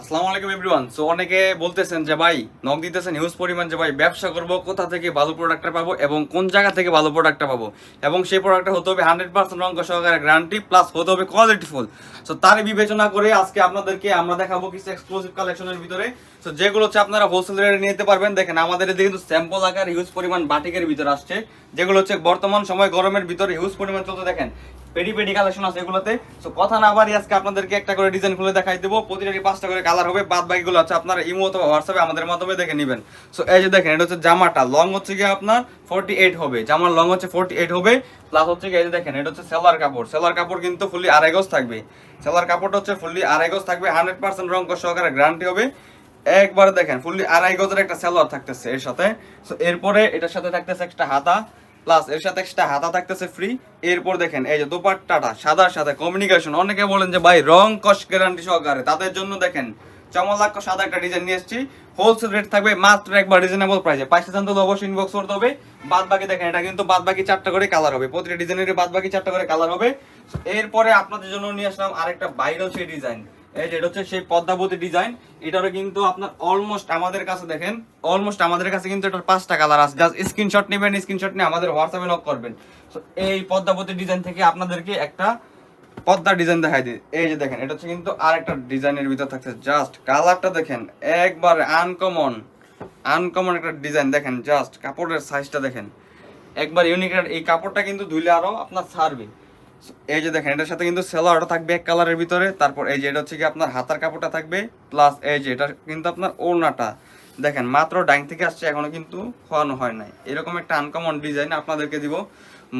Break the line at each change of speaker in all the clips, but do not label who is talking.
আসসালামু আলাইকুম everyone so অনেকে বলতেছেন যে, ভাই নক দিতেছেন হিউজ পরিমাণ যে, ভাই, ব্যবসা করব, কোথা থেকে ভালো প্রোডাক্টটা পাবো এবং কোন জায়গা থেকে ভালো প্রোডাক্টটা পাবো? এবং সেই প্রোডাক্টটা হতে হবে হান্ড্রেড পার্সেন্ট অঙ্ক সহকারে গ্যারান্টি প্লাস হতে হবে কোয়ালিটিফুল সো তার বিবেচনা করে আজকে আপনাদেরকে আমরা দেখাবো কিছু এক্সক্লুসিভ কালেকশনের ভিতরে। সো যেগুলো হচ্ছে আপনারা হোলসেল রেটে নিতে পারবেন, দেখেন আমাদের এদিকে কিন্তু স্যাম্পল আকার হিউজ পরিমাণ বাটিকের ভিতরে আসছে। যেগুলো হচ্ছে বর্তমান সময় গরমের ভিতরে হিউজ পরিমাণ চলতে দেখেন পেডি পেডি কালেকশন আছে এগুলোতে। সো কথা না বাড়ি আজকে আপনাদেরকে একটা করে ডিজাইন খুলে দেখাই দেবো। প্রতিটারই পাঁচটা করে কালার হবে, বাদ বাকিগুলো আছে আপনারা ইমো অথবা হোয়াটসঅ্যাপে আমাদের মাধ্যমে দেখে নেবেন। সো এই যে দেখেন, এটা হচ্ছে জামাটা। লং হচ্ছে গিয়ে আপনার ফোর্টি এইট হবে। জামার লং হচ্ছে ফোর্টি এইট হবে। প্লাস হচ্ছে গিয়ে এই যে দেখেন, এটা হচ্ছে সেলার কাপড়। সেলার কাপড় কিন্তু ফুললি আড়াই গজ থাকবে। সেলার কাপড়টা হচ্ছে ফুললি আড়াই গজ থাকবে হান্ড্রেড পার্সেন্ট রং সহকারে গ্যারান্টি হবে। একবার দেখেন ফুললি আড়াই গজের একটা সেলোয়ার থাকতেছে এর সাথে। সো এরপরে এটার সাথে থাকতেছে একটা হাতা প্লাস এর সাথে একটা হাতা থাকতেছে ফ্রি এরপর দেখেন, এই যে দোপাট্টাটা, সাদার সাথে কমিউনিকেশন অনেকে বলেন যে, ভাই, রং কস গ্যারান্টি সহকারে। তাদের জন্য দেখেন চমলাক্ষ সাদা একটা ডিজাইন নিয়ে এসেছি। হোলসেল রেট থাকবে মাত্র একবার রিজনেবল প্রাইসে পাঁচটা জানতে হলে অবশ্যই ইনবক্স করতে হবে। বাদ বাকি দেখেন, এটা কিন্তু বাদ বাকি চারটা করে কালার হবে। প্রতিটা ডিজাইনের বাদ বাকি চারটা করে কালার হবে। এরপরে আপনাদের জন্য নিয়ে আসলাম আরেকটা বাইরেও সেই ডিজাইন এই এটা হচ্ছে সেই পদ্মাবতী ডিজাইন এটারও কিন্তু আপনার অলমোস্ট আমাদের কাছে দেখেন অলমোস্ট আমাদের কাছে কিন্তু এটার পাঁচটা কালার আছে। জাস্ট স্ক্রিনশট নেবেন স্ক্রিনশট নিয়ে আমাদের হোয়াটসঅ্যাপে নক করবেন। এই পদ্মাবতী ডিজাইন থেকে আপনাদেরকে একটা পদ্মা ডিজাইন দেখাই দিই। এই যে দেখেন, এটা হচ্ছে কিন্তু আরেকটা ডিজাইনের ভিতর থাকছে। জাস্ট কালারটা দেখেন, একবার আনকমন আনকমন একটা ডিজাইন দেখেন জাস্ট কাপড়ের সাইজটা দেখেন। একবার ইউনিক এই কাপড়টা কিন্তু ধুইলে আরও আপনার ছাড়বে। এই যে দেখেন, এটার সাথে কিন্তু সেলোয়ারটা থাকবে এক কালারের ভিতরে। তারপর এই যে এটা হচ্ছে কি আপনার হাতার কাপড়টা থাকবে প্লাস এই যে এটা কিন্তু আপনার ওড়নাটা। দেখেন, মাত্র ডাইং থেকে আসছে, এখনও কিন্তু খোয়ানো হয় নাই। এরকম একটা আনকমন ডিজাইন আপনাদেরকে দিব।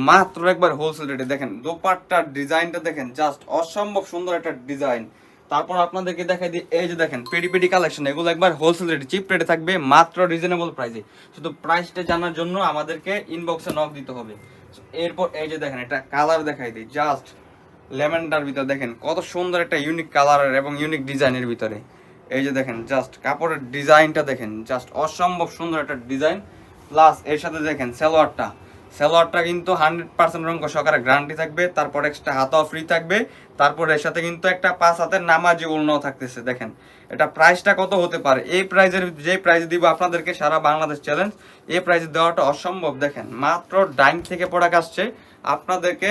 মাত্র একবার হোলসেল রেটে দেখেন, দোপাট্টার ডিজাইনটা দেখেন জাস্ট অসম্ভব সুন্দর একটা ডিজাইন তারপর আপনাদেরকে দেখাই দিই, এই যে দেখেন, পেডি পেডি কালেকশন এগুলো একবার হোলসেল রেটে চিপ রেটে থাকবে, মাত্র রিজনেবল প্রাইসে শুধু প্রাইসটা জানার জন্য আমাদেরকে ইনবক্সে নক দিতে হবে। এরপর এই যে দেখেন, এটা কালার দেখাই দিই জাস্ট লেমনটার ভিতরে দেখেন, কত সুন্দর একটা ইউনিক কালারের এবং ইউনিক ডিজাইনের ভিতরে। এই যে দেখেন জাস্ট কাপড়ের ডিজাইনটা দেখেন জাস্ট অসম্ভব সুন্দর একটা ডিজাইন প্লাস এর সাথে দেখেন, সালোয়ারটা। সালোয়ারটা কিন্তু হান্ড্রেড পার্সেন্ট রঙ সহকারে গ্যারান্টি থাকবে, তারপর এক্সট্রা হাতাও ফ্রি থাকবে, তারপর এর সাথে কিন্তু একটা পাঁচ হাতের নামাজি উল্নাও থাকতেছে, দেখেন। এটা প্রাইসটা কত হতে পারে? এই প্রাইজের যে প্রাইস দিব আপনাদেরকে সারা বাংলাদেশ চ্যালেঞ্জ এই প্রাইস দেওয়াটা অসম্ভব, দেখেন। মাত্র ডাইং থেকে প্রোডাক্ট আসছে, আপনাদেরকে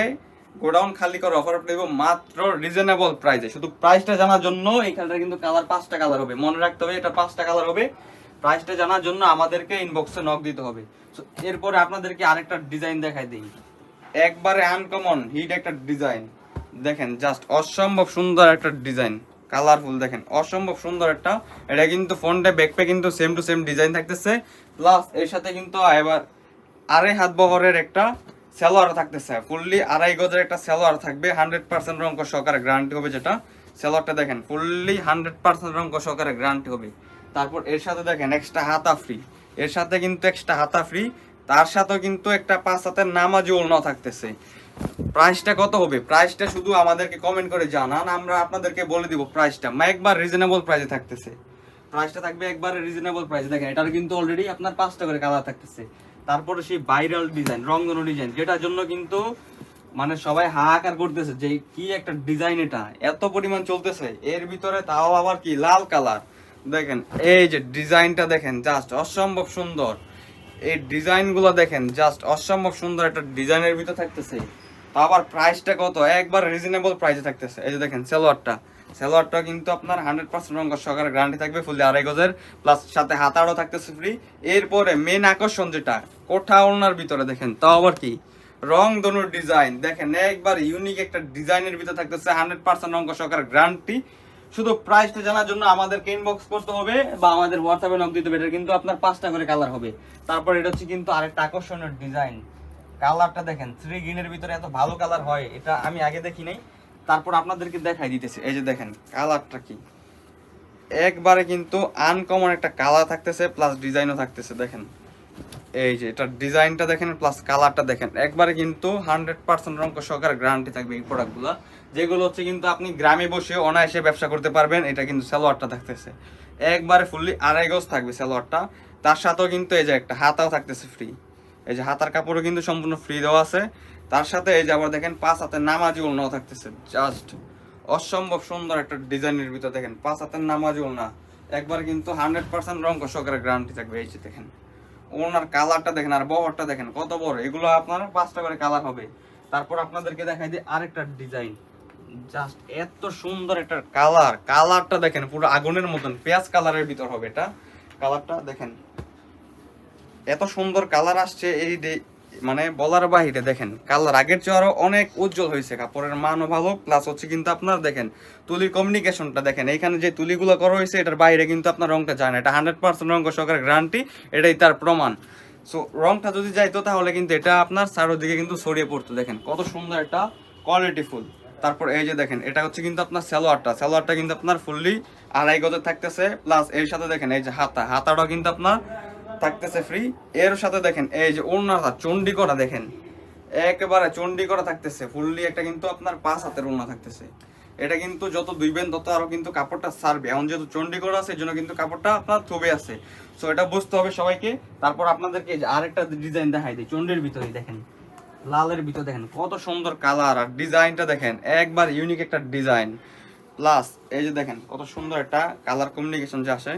গোডাউন খালি করে অফার দেবো মাত্র রিজনেবল প্রাইসে শুধু প্রাইসটা জানার জন্য এই এখানটা কিন্তু কালার পাঁচটা কালার হবে। মনে রাখতে হবে এটা পাঁচটা কালার হবে। প্রাইসটা জানার জন্য আমাদেরকে ইনবক্সে নক দিতে হবে। এরপরে আপনাদেরকে আরেকটা ডিজাইন দেখাই দিই। একবারে আনকমন হিট একটা ডিজাইন দেখেন জাস্ট অসম্ভব সুন্দর একটা ডিজাইন কালারফুল দেখেন, অসম্ভব সুন্দর একটা। এটা কিন্তু ফোনটা ব্যাকপে কিন্তু সেম টু সেম ডিজাইন থাকতেছে। প্লাস এর সাথে কিন্তু এবার আড়াই হাত বহরের একটা স্যালোয়ার থাকতেছে। ফুললি আড়াই গজের একটা সালোয়ার থাকবে। হান্ড্রেড পার্সেন্ট রঙ্ক সহকারে গ্যারান্টি হবে যেটা। সালোয়ারটা দেখেন ফুললি হান্ড্রেড পার্সেন্ট রঙ্ক সহকারে গ্যারান্টি হবে। তারপর এর সাথে দেখেন এক্সট্রা হাতা ফ্রি এর সাথে কিন্তু এক্সট্রা হাতা ফ্রি তার সাথেও কিন্তু একটা পাঁচ হাতের নামাজি ওলনাও থাকতেছে। প্রাইসটা কত হবে? প্রাইসটা শুধু আমাদেরকে কমেন্ট করে জানান, আমরা আপনাদেরকে বলে দিব প্রাইসটা একবার রিজনেবল প্রাইসে থাকতেছে। প্রাইসটা থাকবে একবারে রিজনেবল প্রাইস দেখেন, এটার কিন্তু অলরেডি আপনার পাঁচটা করে কালার থাকতেছে। তারপরে সেই ভাইরাল ডিজাইন রংধনু ডিজাইন যেটার জন্য কিন্তু মানে সবাই হাহাকার করতেছে যে কি একটা ডিজাইন এটা। এত পরিমাণ চলতেছে। এর ভিতরে তাও আবার কি? লাল কালার দেখেন, এই যে ডিজাইনটা দেখেন জাস্ট অসম্ভব সুন্দর। এই ডিজাইনগুলো দেখেন জাস্ট অসম্ভব সুন্দর একটা ডিজাইনের ভিতর থাকতেছে। আবার প্রাইসটা কত? একবার রিজনেবল প্রাইসে থাকতেছে। এই যে দেখেন, সেলোয়ারটা। সেলোয়ারটা কিন্তু আপনার হান্ড্রেড পার্সেন্ট রঙ সহকারে গ্যারান্টি থাকবে ফুললি আড়াই গজের প্লাস সাথে হাতাড়ও থাকতেছে ফ্রি এরপরে মেন আকর্ষণ যেটা, কোঠা ওনার ভিতরে দেখেন, তাও আবার কি? রং দনুর ডিজাইন দেখেন, একবার ইউনিক একটা ডিজাইনের ভিতরে থাকতেছে হান্ড্রেড পার্সেন্ট রঙ সহকারে গ্যারান্টি শুধু প্রাইসটা জানার জন্য আমাদেরকে ইনবক্স করতে হবে বা আমাদের হোয়াটসঅ্যাপে নক দিতে হবে এটা কিন্তু আপনার পাঁচটা করে কালার হবে। তারপর এটা হচ্ছে কিন্তু আরেকটা আকর্ষণীয় ডিজাইন কালারটা দেখেন থ্রি গ্রিনের ভিতরে এত ভালো কালার হয়, এটা আমি আগে দেখি নাই। তারপর আপনাদেরকে দেখাই দিতেছি। এই যে দেখেন কালারটা কি? একবারে কিন্তু আনকমন একটা কালার থাকতেছে প্লাস ডিজাইনও থাকতেছে, দেখেন। এই যে এটার ডিজাইনটা দেখেন প্লাস কালারটা দেখেন। একবারে কিন্তু হান্ড্রেড পার্সেন্ট রঙ সহকারে গ্যারান্টি থাকবে এই প্রোডাক্টগুলো যেগুলো হচ্ছে কিন্তু আপনি গ্রামে বসে অনায়াসে ব্যবসা করতে পারবেন, এটা কিন্তু সালোয়ারটা থাকতেছে। একবারে ফুললি আড়াই গজ থাকবে সালোয়ারটা। তার সাথেও কিন্তু এই যে একটা হাতাও থাকতেছে ফ্রি এই যে হাতার কাপড়ও কিন্তু সম্পূর্ণ ফ্রি দেওয়া আছে। তার সাথে এই যে আবার দেখেন, পাঁচ হাতে নামাজি উল্নাও থাকতেছে জাস্ট অসম্ভব সুন্দর একটা ডিজাইনের ভিতর দেখেন, পাঁচ হাতের নামাজও না একবার কিন্তু হান্ড্রেড পার্সেন্ট রং সহকারে গ্যারান্টি থাকবে, এই যে দেখেন। ওনার কালারটা দেখেন আর বহরটা দেখেন কত বড়। এগুলো আপনার পাঁচটা করে কালার হবে। তারপর আপনাদেরকে দেখাই দিই আরেকটা ডিজাইন। জাস্ট এত সুন্দর একটা কালার। কালারটা দেখেন, পুরো আগুনের মতন। পেঁয়াজ কালারের ভিতর হবে এটা। কালারটা দেখেন। এত সুন্দর কালার আসছে এই মানে বলার বাহিরে দেখেন, কালার আগের চেয়ে আরও অনেক উজ্জ্বল হয়েছে, কাপড়ের মানও ভালো প্লাস হচ্ছে কিন্তু আপনার দেখেন তুলির কমিউনিকেশনটা দেখেন এখানে যে তুলিগুলো করা হয়েছে, এটার বাইরে কিন্তু আপনার রংটা যায় না, এটা হান্ড্রেড পার্সেন্ট রঙ সহকারে গ্যারান্টি এটাই তার প্রমাণ। সো রংটা যদি যাইতো তাহলে কিন্তু এটা আপনার চারোদিকে কিন্তু ছড়িয়ে পড়তো, দেখেন, কত সুন্দর একটা কোয়ালিটি ফুল। তারপর এই যে দেখেন, এটা হচ্ছে কিন্তু আপনার সালোয়ারটা সালোয়ারটা কিন্তু আপনার ফুললি আড়াই গজে থাকতেছে প্লাস এর সাথে দেখেন, এই যে হাতা, হাতাটাও কিন্তু আপনার থাকতেছে ফ্রি এর সাথে দেখেন, এই যে ওড়নাটা চন্ডি করা দেখেন, একেবারে চন্ডি করা থাকতেছে। ফুললি একটা কিন্তু আপনার পাঁচ হাতের ওড়না থাকতেছে। এটা কিন্তু যত দুইবেন তত আরও কিন্তু কাপড়টা সারবে। এখন যেহেতু চন্ডি করা আছে, এই জন্য কিন্তু কাপড়টা আপনার থবে আছে। সো এটা বুঝতে হবে সবাইকে। তারপর আপনাদেরকে আরেকটা ডিজাইন দেখাই দিই চন্ডির ভিতরে দেখেন। লালের ভিতরে দেখেন, কত সুন্দর কালার আর ডিজাইনটা দেখেন, একবার ইউনিক একটা ডিজাইন প্লাস এই যে দেখেন, কত সুন্দর একটা কালার কমিউনিকেশন যে আসে।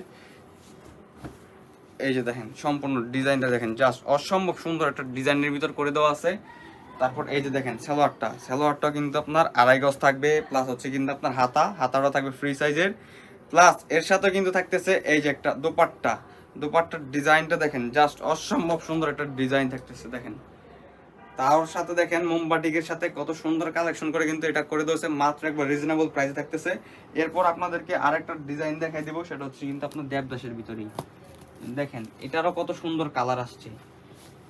এই যে দেখেন, সম্পূর্ণ ডিজাইনটা দেখেন জাস্ট অসম্ভব সুন্দর একটা ডিজাইনের ভিতর করে দেওয়া আছে। তারপর এই যে দেখেন, সালোয়ারটা সালোয়ারটা কিন্তু আপনার আড়াই গজ থাকবে প্লাস হচ্ছে কিন্তু আপনার হাতা, হাতাটা থাকবে ফ্রি সাইজের প্লাস এর সাথে কিন্তু থাকতেছে এই যে একটা দোপাট্টা। দোপাট্টার ডিজাইনটা দেখেন জাস্ট অসম্ভব সুন্দর একটা ডিজাইন থাকতেছে, দেখেন। তার সাথে দেখেন মোমবাটিকের সাথে কত সুন্দর কালেকশন করে কিন্তু এটা করে দিয়েছে মাত্র একবার রিজনেবল প্রাইসে থাকতেছে। এরপর আপনাদেরকে আরেকটা ডিজাইন দেখাই দিব, সেটা হচ্ছে কিন্তু আপনার দেবদাসের ভিতরেই। দেখেন, এটারও কত সুন্দর কালার আসছে।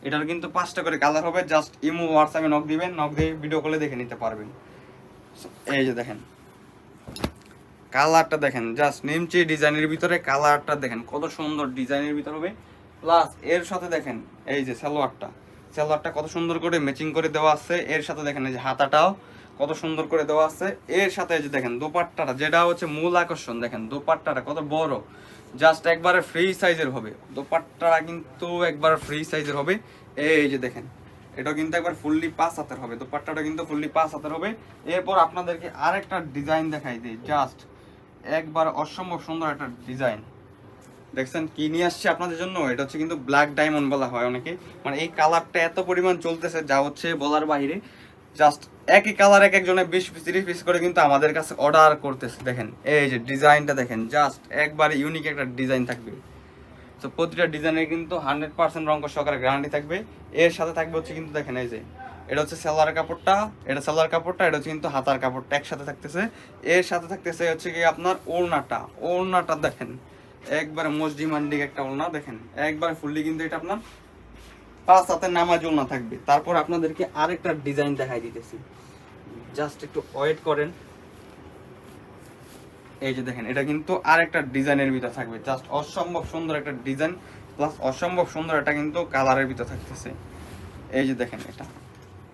এটার কিন্তু পাঁচটা করে কালার হবে জাস্ট ইমো হোয়াটসঅ্যাপে নক দিবেন নক দিয়ে ভিডিও কলে দেখে নিতে পারবেন। এই যে দেখেন কালারটা দেখেন জাস্ট নিমচি ডিজাইনের ভিতরে কালারটা দেখেন, কত সুন্দর ডিজাইনের ভিতর হবে। প্লাস এর সাথে দেখেন, এই যে সালোয়ারটা সালোয়ারটা কত সুন্দর করে ম্যাচিং করে দেওয়া আছে। এর সাথে দেখেন, এই যে হাতাটাও কত সুন্দর করে দেওয়া আছে। এর সাথে এই যে দেখেন, দোপাট্টাটা, যেটা হচ্ছে মূল আকর্ষণ, দেখেন, দোপাট্টাটা কত বড়। জাস্ট একবারে ফ্রি সাইজের হবে। দোপাট্টাটা কিন্তু একবার ফ্রি সাইজের হবে। এই যে দেখেন এটা কিন্তু একবার ফুললি পাঁচ হাতের হবে। দোপাট্টাটা কিন্তু ফুললি পাঁচ হাতের হবে। এরপর আপনাদেরকে আরেকটা ডিজাইন দেখাই দিই। জাস্ট একবার অসম্ভব সুন্দর একটা ডিজাইন দেখছেন, কি নিয়ে আসছে আপনাদের জন্য? এটা হচ্ছে কিন্তু ব্ল্যাক ডায়মন্ড বলা হয় অনেকে। মানে এই কালারটা এত পরিমাণ চলতেছে, যা হচ্ছে বলার বাইরে। জাস্ট একই কালার এক একজনে বিশ পিস তিরিশ পিস করে কিন্তু আমাদের কাছে অর্ডার করতেছে। দেখেন, এই যে ডিজাইনটা দেখেন জাস্ট একবারে ইউনিক একটা ডিজাইন থাকবে। তো প্রতিটা ডিজাইনের কিন্তু হান্ড্রেড পার্সেন্ট রঙ সহকারে গ্যারান্টি থাকবে। এর সাথে থাকবে হচ্ছে কিন্তু দেখেন, এই যে, এটা হচ্ছে সালোয়ার কাপড়টা, এটা সালোয়ার কাপড়টা, এটা হচ্ছে কিন্তু হাতার কাপড়টা একসাথে থাকতেছে। এর সাথে থাকতেছে হচ্ছে কি আপনার ওড়নাটা। ওড়নাটা দেখেন, একবারে মোস্ট ডিমান্ডিং একটা ওড়না, দেখেন, একবার ফুললি কিন্তু এটা আপনার পাঁচ হাতের নামাজ না থাকবে। তারপর আপনাদেরকে আরেকটা ডিজাইন দেখাই দিতেছি। জাস্ট একটু ওয়েট করেন। এই যে দেখেন, এটা কিন্তু আরেকটা ডিজাইনের ভিতর থাকবে। জাস্ট অসম্ভব সুন্দর একটা ডিজাইন প্লাস অসম্ভব সুন্দর এটা কিন্তু কালারের ভিতর থাকতেছে। এই যে দেখেন এটা।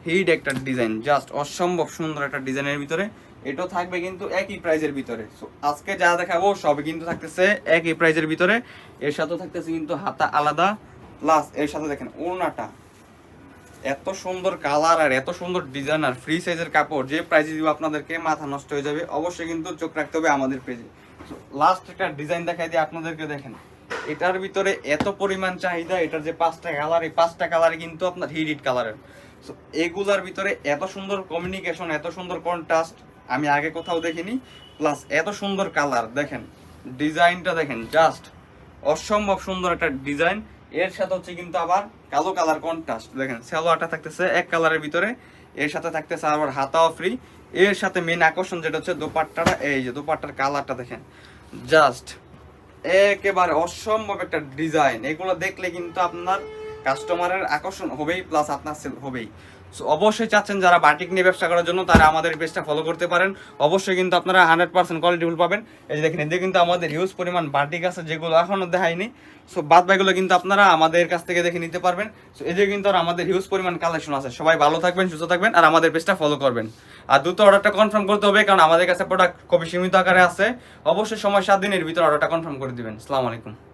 হিট একটা ডিজাইন জাস্ট অসম্ভব সুন্দর একটা ডিজাইনের ভিতরে। এটাও থাকবে কিন্তু একই প্রাইজের ভিতরে। সো আজকে যা দেখাবো সবই কিন্তু থাকতেছে একই প্রাইজের ভিতরে। এর সাথেও থাকতেছে কিন্তু হাতা আলাদা। প্লাস এর সাথে দেখেন ওড়নাটা। এত সুন্দর কালার আর এত সুন্দর ডিজাইন আর ফ্রি সাইজের কাপড়, যে প্রাইজে দিব আপনাদেরকে মাথা নষ্ট হয়ে যাবে। অবশ্যই কিন্তু চোখ রাখতে হবে আমাদের পেজে লাস্ট একটা ডিজাইন দেখাই দিয়ে আপনাদেরকে, দেখেন। এটার ভিতরে এত পরিমাণ চাহিদা, এটার যে পাঁচটা কালার এই পাঁচটা কালারে কিন্তু আপনার হিট কালারের সো এগুলার ভিতরে এত সুন্দর কমিউনিকেশন এত সুন্দর কন্ট্রাস্ট আমি আগে কোথাও দেখিনি। প্লাস এত সুন্দর কালার দেখেন। ডিজাইনটা দেখেন জাস্ট অসম্ভব সুন্দর একটা ডিজাইন এর সাথে হচ্ছে কিন্তু আবার কালো কালার কন্ট্রাস্ট দেখেন, সালোয়ারটা থাকতেছে এক কালারের ভিতরে, এর সাথে থাকতেছে আবার হাতাও ফ্রি এর সাথে মেন আকর্ষণ যেটা হচ্ছে দোপাট্টাটা, এই যে দোপাট্টার কালারটা দেখেন। জাস্ট একেবারে অসম্ভব একটা ডিজাইন এগুলো দেখলে কিন্তু আপনার কাস্টমারের আকর্ষণ হবেই প্লাস আপনার সেল হবেই। অবশ্যই চাচ্ছেন যারা বাটিক নিয়ে ব্যবসা করার জন্য, তারা আমাদের পেজটা ফলো করতে পারেন। অবশ্যই কিন্তু আপনারা হান্ড্রেড পার্সেন্ট কোয়ালিটিফুল পাবেন। এই যে দেখেন, এদিকে কিন্তু আমাদের হিউজ পরিমাণ বাটিক আছে, যেগুলো এখনও দেখায়নি সো বাদ বাকিগুলো কিন্তু আপনারা আমাদের কাছ থেকে দেখে নিতে পারবেন। সো এদিকে কিন্তু আর আমাদের হিউজ পরিমাণ কালেকশন আছে। সবাই ভালো থাকবেন, সুস্থ থাকবেন, আর আমাদের পেজটা ফলো করবেন। আর দ্রুত অর্ডারটা কনফার্ম করতে হবে, কারণ আমাদের কাছে প্রোডাক্ট খুবই সীমিত আকারে আছে। অবশ্যই সময় সাত দিনের ভিতরে অর্ডারটা কনফার্ম করে দিবেন। আসসালামু আলাইকুম।